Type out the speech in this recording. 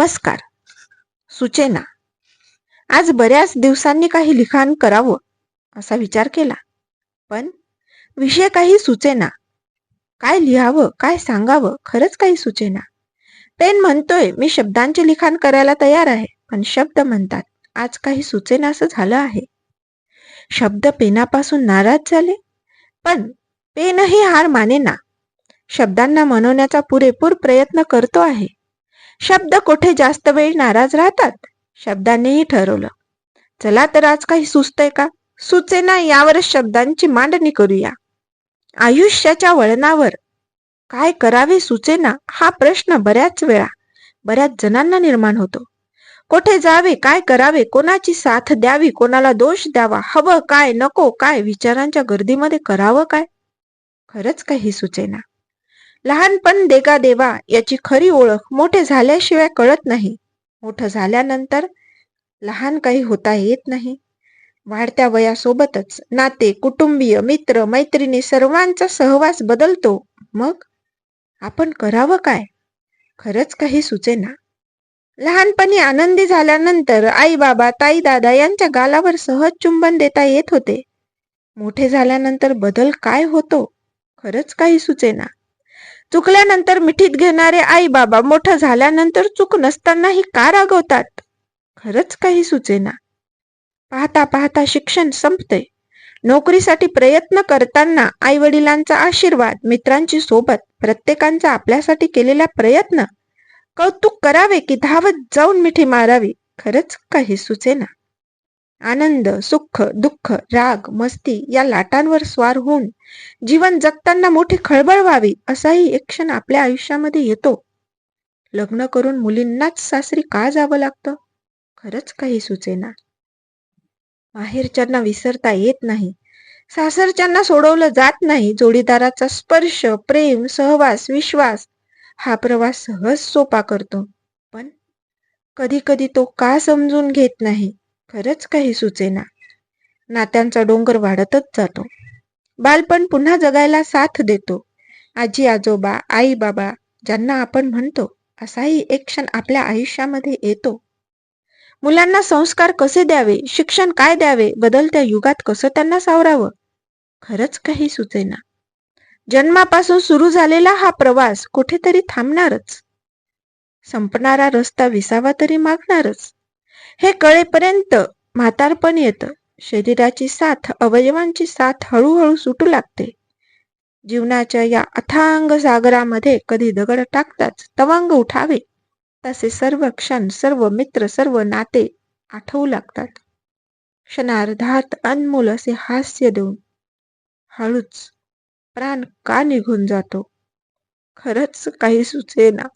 नमस्कार. सुचेना. आज बऱ्याच दिवसांनी काही लिखाण करावं असा विचार केला. पण विषय काही सुचेना. काय लिहावं काय सांगावं खरंच काही सुचेना. पेन म्हणतोय मी शब्दांचे लिखाण करायला तयार आहे पण शब्द म्हणतात. आज काही सुचेना असं झालं आहे. शब्द पेनापासून नाराज झाले. पण पेनही हार मानेना. शब्दांना मनवण्याचा पुरेपूर प्रयत्न करतो आहे. शब्द कुठे जास्त वेळ नाराज राहतात? शब्दांनीही ठरवलं. चला तर आज काही सुचतंय का? सुचेना यावरच शब्दांची मांडणी करूया. आयुष्याच्या वळणावर काय करावे सुचेना हा प्रश्न बऱ्याच वेळा बऱ्याच जणांना निर्माण होतो. कोठे जावे काय करावे कोणाची साथ द्यावी कोणाला दोष द्यावा हवं काय नको काय विचारांच्या गर्दीमध्ये करावं काय? खरंच काही सुचेना. लहानपण देगा देवा याची खरी ओळख मोठे झाल्याशिवाय कळत नाही. मोठं झाल्यानंतर लहान काही होता येत नाही. वाढत्या वयासोबतच नाते कुटुंबीय मित्र मैत्रिणी सर्वांचा सहवास बदलतो. मग आपण करावं काय? खरंच काही सुचेना लहानपणी आनंदी झाल्यानंतर आई बाबा ताई दादा यांच्या गालावर सहज चुंबन देता येत होते. मोठे झाल्यानंतर बदल काय होतो? खरंच काही सुचेना चुकल्यानंतर मिठीत घेणारे आई बाबा मोठं झाल्यानंतर चूक नसतानाही का रागवतात? खरंच काही सुचेना. पाहता पाहता शिक्षण संपते नोकरीसाठी प्रयत्न करताना आई वडिलांचा आशीर्वाद मित्रांची सोबत प्रत्येकांचा आपल्यासाठी केलेला प्रयत्न कौतुक करावे की धावत जाऊन मिठी मारावी खरंच काही सुचेना. आनंद सुख दुःख राग मस्ती या लाटांवर स्वार होऊन जीवन जगताना मोठी खळबळ व्हावी असाही एक क्षण आपल्या आयुष्यामध्ये येतो. लग्न करून मुलींनाच सासरी का जावं लागतं? खरंच काही सुचेना. माहेरच्यांना विसरता येत नाही. सासरच्यांना सोडवलं जात नाही. जोडीदाराचा स्पर्श प्रेम सहवास विश्वास हा प्रवास सहज सोपा करतो. पण कधी कधी तो का समजून घेत नाही? खरंच काही सुचेना. नात्यांचा डोंगर वाढतच जातो. बालपण पुन्हा जगायला साथ देतो. आजी आजोबा आई बाबा ज्यांना आपण म्हणतो असाही एक क्षण आपल्या आयुष्यामध्ये येतो. मुलांना संस्कार कसे द्यावे शिक्षण काय द्यावे बदलत्या युगात कसं त्यांना सावरावं? खरंच काही सुचेना. जन्मापासून सुरू झालेला हा प्रवास कुठेतरी थांबणारच. संपणारा रस्ता विसावा तरी मागणारच. हे कळेपर्यंत म्हातारपण येतं. शरीराची साथ अवयवांची साथ हळूहळू सुटू लागते. जीवनाच्या या अथांग सागरामध्ये कधी दगड टाकताच तवांग उठावे. तसे सर्व क्षण सर्व मित्र सर्व नाते आठवू लागतात. क्षणार्धात अनमोल असे हास्य देऊन हळूच प्राण का निघून जातो? खरंच काही सुचेना.